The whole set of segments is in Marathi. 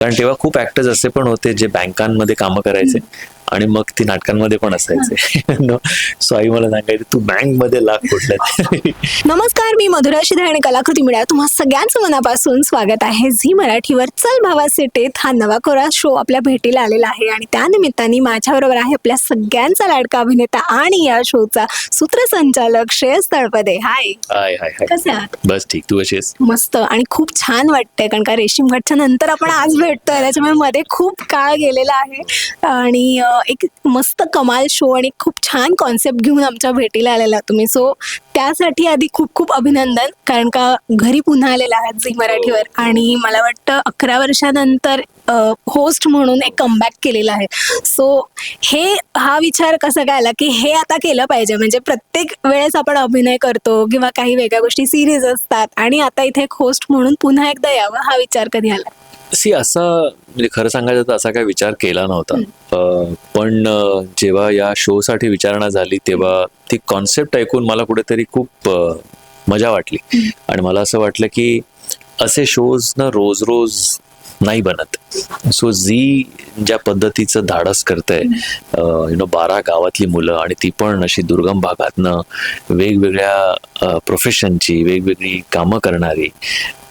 कारण तेव्हा खूप ऍक्टर्स असे पण होते जे बँकांमध्ये कामं करायचे. आणि मग ती नाटकांमध्ये पण असायचे. सो आई मला सांगायची तू बँकमध्ये लाग कुठल्या नमस्कार मी मधुरा शिधे आणि कलाकृती मिळा तुम्हा सगळ्यांचं मनापासून स्वागत आहे. झी मराठीवर चल भावा सिटीत हा नवा कोरा शो आपल्या भेटीला आलेला आहे आणि त्या निमित्ताने माझ्याबरोबर आहे आपल्या सगळ्यांचा लाडका अभिनेता आणि या शोचा सूत्रसंचालक श्रेयस तळपदे. हाय हाय हाय हाय कसे आहात? बस ठीक. तू आहेस? मस्त आणि खूप छान वाटतंय कारण का रेशीम घाटच्या नंतर आपण आज भेटतोय त्याच्यामुळे मध्ये खूप काळ गेलेला आहे. आणि एक मस्त कमाल शो आणि खूप छान कॉन्सेप्ट घेऊन आमच्या भेटीला आलेला तुम्ही. सो त्यासाठी आधी खूप खूप अभिनंदन कारण का घरी पुन्हा आलेला आहात झी मराठीवर. आणि मला वाटतं अकरा वर्षानंतर होस्ट म्हणून एक कमबॅक केलेला आहे. सो हे हा विचार कसा काय आला की हे आता केलं पाहिजे. म्हणजे प्रत्येक वेळेस आपण अभिनय करतो किंवा काही वेगळ्या गोष्टी सिरीज असतात आणि आता इथे एक होस्ट म्हणून पुन्हा एकदा यावं हा विचार कधी आला? सी असा म्हणजे खरं सांगायचं तर असा काही विचार केला नव्हता. पण जेव्हा या शो साठी विचारणा झाली तेव्हा ती कॉन्सेप्ट ऐकून मला कुठेतरी खूप मजा वाटली. आणि मला असं वाटलं की असे शोज ना रोज रोज नाही बनत. सो झी ज्या पद्धतीचं धाडस करतंय यु नो बारा गावातली मुलं आणि ती पण अशी दुर्गम भागातनं वेगवेगळ्या प्रोफेशनची वेगवेगळी कामं करणारी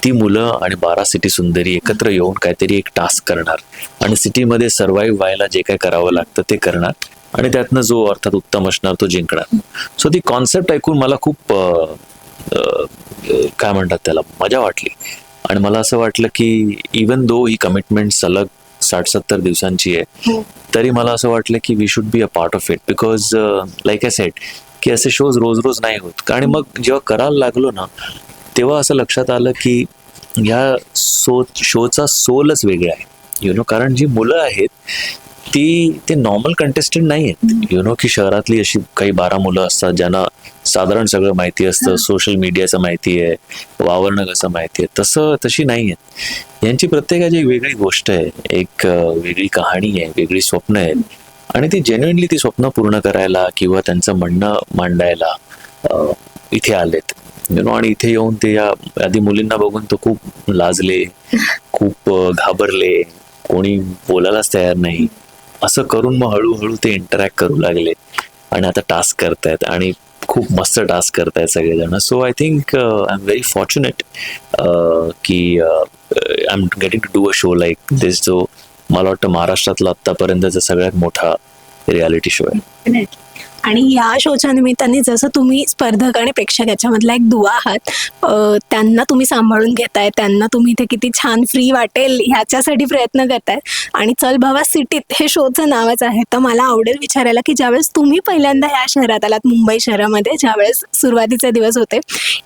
ती मुलं आणि बारा सिटी सुंदरी एकत्र येऊन काहीतरी एक टास्क करणार. आणि सिटीमध्ये सर्व्हाइव्ह व्हायला जे काही करावं लागतं ते करणार. आणि त्यातनं जो अर्थात उत्तम असणार तो जिंकणार. सो ती कॉन्सेप्ट ऐकून मला खूप काय म्हणतात त्याला मजा वाटली. आणि मला असं वाटलं की इवन दो ही कमिटमेंट सलग साठ सत्तर दिवसांची आहे तरी मला असं वाटलं की we should be a part of it because like I said की असे शोज रोज रोज नाही होत. आणि मग जेव्हा करायला लागलो ना तेव्हा असं लक्षात आलं की ह्या सो शोचा सोलच वेगळा आहे. यु नो कारण जी मुलं आहेत ती ते नॉर्मल कंटेस्टंट नाही आहेत यु नो की शहरातली अशी काही बारा मुलं असतात ज्यांना साधारण सगळं माहिती असतं सोशल मीडियाचं माहिती आहे वावरणं कसं माहिती आहे तसं तशी नाही आहेत यांची प्रत्येकाची एक वेगळी गोष्ट आहे एक वेगळी कहाणी आहे वेगळी स्वप्न आहेत. आणि ती जेन्युनली ती स्वप्न पूर्ण करायला किंवा त्यांचं म्हणणं मांडायला इथे आलेत. यु नो आणि इथे येऊन ते या आधी मुलींना बघून तो खूप लाजले खूप घाबरले कोणी बोलायलाच तयार नाही. असं करून मग हळूहळू ते इंटरॅक्ट करू लागले. आणि आता टास्क करतायत आणि खूप मस्त टास्क करतायत सगळेजण. So I think I am very fortunate की I am getting to do a show like this जो मला वाटतं महाराष्ट्रातला आत्तापर्यंतचा सगळ्यात मोठा रियालिटी शो आहे. आणि या शोच्या निमित्ताने जसं तुम्ही स्पर्धक आणि प्रेक्षक याच्यामधला एक दुवा आहात त्यांना तुम्ही सांभाळून घेताय त्यांना तुम्ही इथे किती छान फ्री वाटेल ह्याच्यासाठी प्रयत्न करताय. आणि चल भावा सिटीत हे शोचं नावच आहे तर मला आवडेल विचारायला की ज्यावेळेस तुम्ही पहिल्यांदा ह्या शहरात आलात मुंबई शहरामध्ये ज्यावेळेस सुरुवातीचे दिवस होते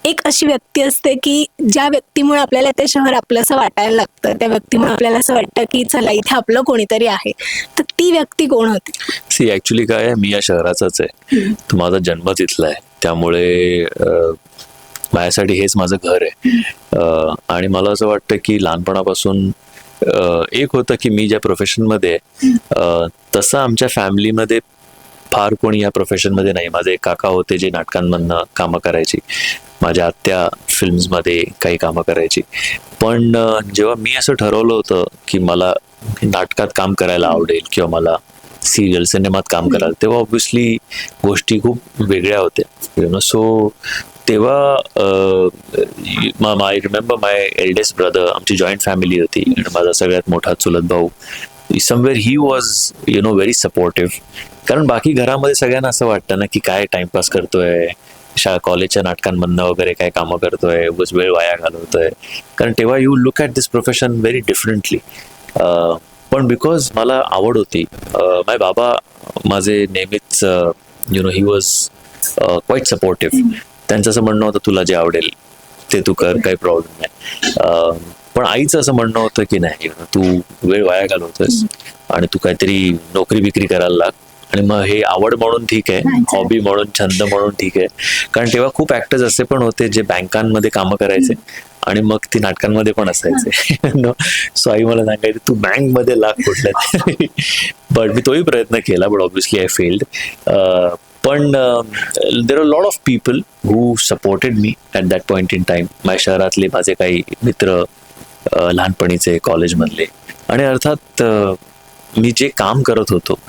एक अशी व्यक्ती असते की ज्या व्यक्तीमुळे आपल्याला ते शहर आपलंसं वाटायला लागतं त्या व्यक्तीमुळे आपल्याला असं वाटतं की चला इथे आपलं कोणीतरी आहे. तर ती व्यक्ती कोण होती? सी ऍक्च्युली काय मी या शहराचाच आहे. तर माझा जन्म तिथला आहे त्यामुळे माझ्यासाठी हेच माझं घर आहे. आणि मला असं वाटतं की लहानपणापासून एक होतं की मी ज्या प्रोफेशनमध्ये तसं आमच्या फॅमिलीमध्ये फार कोणी या प्रोफेशनमध्ये नाही. माझे काका होते जे नाटकांमधनं कामं करायची. माझ्या आत्या फिल्म्समध्ये काही कामं करायची. पण जेव्हा मी असं ठरवलं होतं की मला नाटकात काम करायला आवडेल किंवा मला सिरियल सिनेमात काम करायला तेव्हा ऑब्विसली गोष्टी खूप वेगळ्या होत्या. यु नो सो तेव्हा I remember my eldest brother आमची जॉईंट फॅमिली होती आणि माझा सगळ्यात मोठा चुलत भाऊ. Somewhere he was you know very supportive कारण बाकी घरामध्ये सगळ्यांना असं वाटतं ना की काय टाइमपास करतोय शाळा कॉलेजच्या नाटकांमधनं वगैरे काय कामं करतोय वेळ वाया घालवतोय. कारण तेव्हा you look at this profession very differently पण बिकॉज मला आवड होती. माय बाबा माझे नेहमीच you know he was quite supportive त्यांचं असं म्हणणं होतं तुला जे आवडेल ते तू कर काही प्रॉब्लेम नाही. पण आईचं असं म्हणणं होतं की नाही तू वेळ वाया घालवतोस आणि तू काहीतरी नोकरी बिक्री करायला लाग आणि मग हे आवड म्हणून ठीक आहे. हॉबी म्हणून छंद म्हणून ठीक आहे. कारण तेव्हा खूप ऍक्टर्स असे पण होते जे बँकांमध्ये कामं करायचे आणि मग ती नाटकांमध्ये पण असायचे. सो आई मला सांगायची तू बँकमध्ये लाग कुठल्या बट मी तोही प्रयत्न केला बट ऑब्विसली आय फेल्ड पण there are lot of people who supported me at that point in time माझ्या शहरातले माझे काही मित्र लहानपणीचे कॉलेजमधले आणि अर्थात मी जे काम करत होतो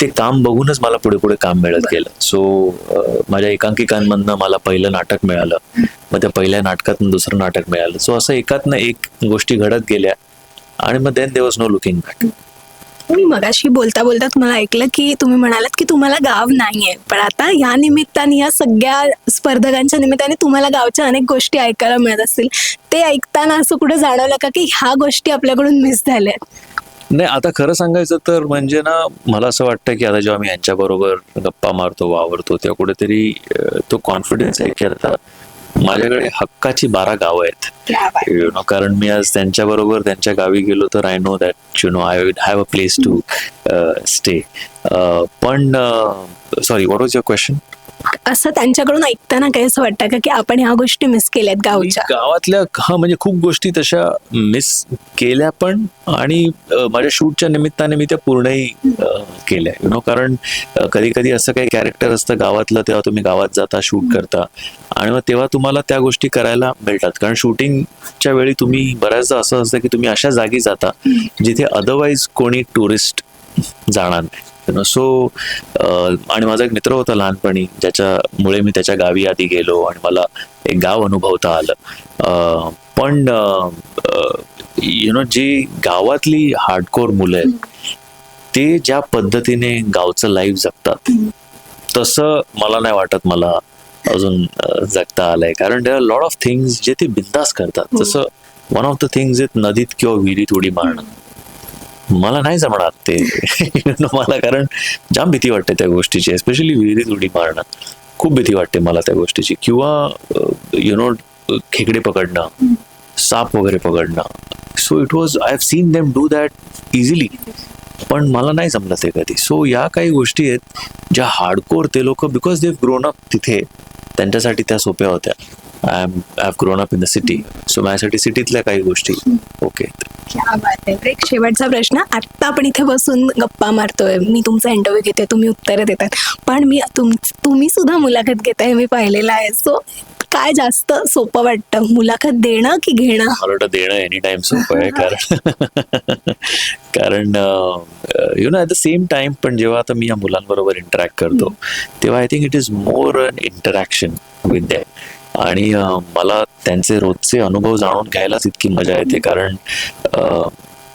ते काम बघूनच मला पुढे पुढे काम मिळत गेलं. सो माझ्या एकांकिकांमधनं मला पहिलं नाटक मिळालं. मग त्या पहिल्या नाटकातून दुसरं नाटक मिळालं. सो असं एकातनं एक गोष्टी घडत गेल्या आणि मग then they was no looking back मी मगाशी बोलता बोलता तुम्हाला ऐकलं की तुम्ही म्हणालात की तुम्हाला गाव नाहीये. पण आता या निमित्ताने या सगळ्या स्पर्धकांच्या निमित्ताने तुम्हाला गावच्या अनेक गोष्टी ऐकायला मिळत असतील. ते ऐकताना असं कुठे जाणवलं का की ह्या गोष्टी आपल्याकडून मिस झाल्या नाही आता खरं सांगायचं तर म्हणजे ना मला असं वाटतं की आता जेव्हा मी यांच्या बरोबर गप्पा मारतो वावरतो तेव्हा कुठेतरी तो कॉन्फिडन्स आहे की आता माझ्याकडे हक्काची बारा गावं आहेत. यु नो कारण मी आज त्यांच्या बरोबर त्यांच्या गावी गेलो तर I know that you know I have a place to stay पण sorry what was your question असं त्यांच्याकडून ऐकताना काय असं वाटतं का की आपण ह्या गोष्टी मिस केल्यात गावच्या? गावातल्या हा म्हणजे खूप गोष्टी तशा मिस केल्या पण आणि माझ्या शूटच्या निमित्ताने मी त्या पूर्णही केल्या. यु नो कारण कधी कधी असं काही कॅरेक्टर असतं गावातलं तेव्हा तुम्ही गावात जाता शूट करता. आणि मग तेव्हा तुम्हाला त्या गोष्टी करायला मिळतात. कारण शूटिंगच्या वेळी तुम्ही बऱ्याचदा असं असतं की तुम्ही अशा जागी जाता जिथे अदरवाईज कोणी टुरिस्ट जाणार नाही. सो आणि माझा एक मित्र होता लहानपणी ज्याच्यामुळे मी त्याच्या गावी आधी गेलो आणि मला एक गाव अनुभवता आलं. अं, पण यु नो जी गावातली हार्डकोर मुलं आहेत ते ज्या पद्धतीने गावचं लाईफ जगतात तसं मला नाही वाटत मला अजून जगता आलंय. कारण there are lot of things जे ते बिंदास करतात. जसं वन ऑफ द थिंग्स इथ नदीत किंवा विहिरीत उडी मारणं. मला नाही जमणार ते. मला कारण जाम भीती वाटते त्या गोष्टीची एस्पेशली विहिरीत उडी मारणं. खूप भीती वाटते मला त्या गोष्टीची. किंवा यु नो खेकडे पकडणं साप वगैरे पकडणं. So it was I have seen them do that easily पण मला नाही जमलं ते कधी. सो या काही गोष्टी आहेत ज्या हार्डकोर ते लोक बिकॉज दे ग्रोन अप तिथे त्यांच्यासाठी त्या सोप्या होत्या. I am I grown up in the city so माझ्यासाठी सिटीतल्या काही गोष्टी. ओके. एक शेवटचा प्रश्न. आत्ता आपण इथे बसून गप्पा मारतोय. मी तुमचा इंटरव्ह्यू घेते तुम्ही उत्तरं देतात. पण मी तुम तुम्ही सुद्धा मुलाखत घेताय मी पाहिलेलं आहे. सो काय जास्त सोपं वाटतं? मुलाखत देणं की घेणं? मला वाटतं देणं एनी टाइम सोपं आहे कारण कारण you know at the same time पण जेव्हा आता मी या मुलांबरोबर इंटरॅक्ट करतो तेव्हा I think it is more an interaction with them आणि मला त्यांचे रोजचे अनुभव जाणून घ्यायलाच इतकी मजा येते कारण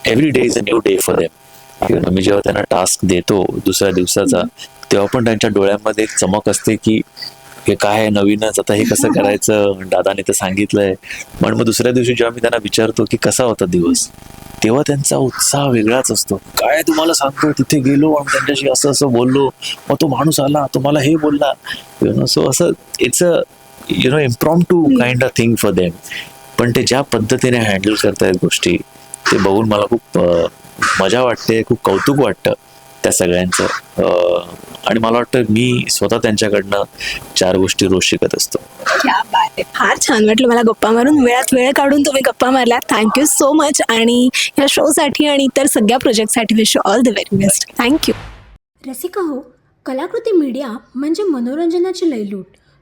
every day is a new day for them मी जेव्हा त्यांना टास्क देतो दुसऱ्या दिवसाचा तेव्हा पण त्यांच्या डोळ्यामध्ये एक चमक असते की हे काय आहे नवीनच आता हे कसं करायचं? दादाने तर सांगितलंय. पण मग दुसऱ्या दिवशी जेव्हा मी त्यांना विचारतो की कसा होता दिवस? तेव्हा त्यांचा उत्साह वेगळाच असतो. काय तुम्हाला सांगतो तिथे गेलो आणि त्यांच्याशी असं असं बोललो. मग तो माणूस आला तो मला हे बोलला. यु नो सो असं it's a you know impromptu kind of thing for them पण ते ज्या पद्धतीने हँडल करतायत गोष्टी ते बघून मला खूप मजा वाटते खूप कौतुक वाटतं त्या सगळ्यांचं. आणि मला वाटतं मी स्वतः त्यांच्याकडनं चार गोष्टी रोज शिकत असतो. क्या बात आहे. फार छान वाटलं मला गप्पा मारून. वेळात वेळ काढून तुम्ही गप्पा मारल्या थँक्यू सो मच आणि या शोसाठी आणि इतर सगळ्या प्रोजेक्टसाठी wish all the very best thank you Rasika हो कलाकृती मीडिया म्हणजे मनोरंजनाची लयलूट.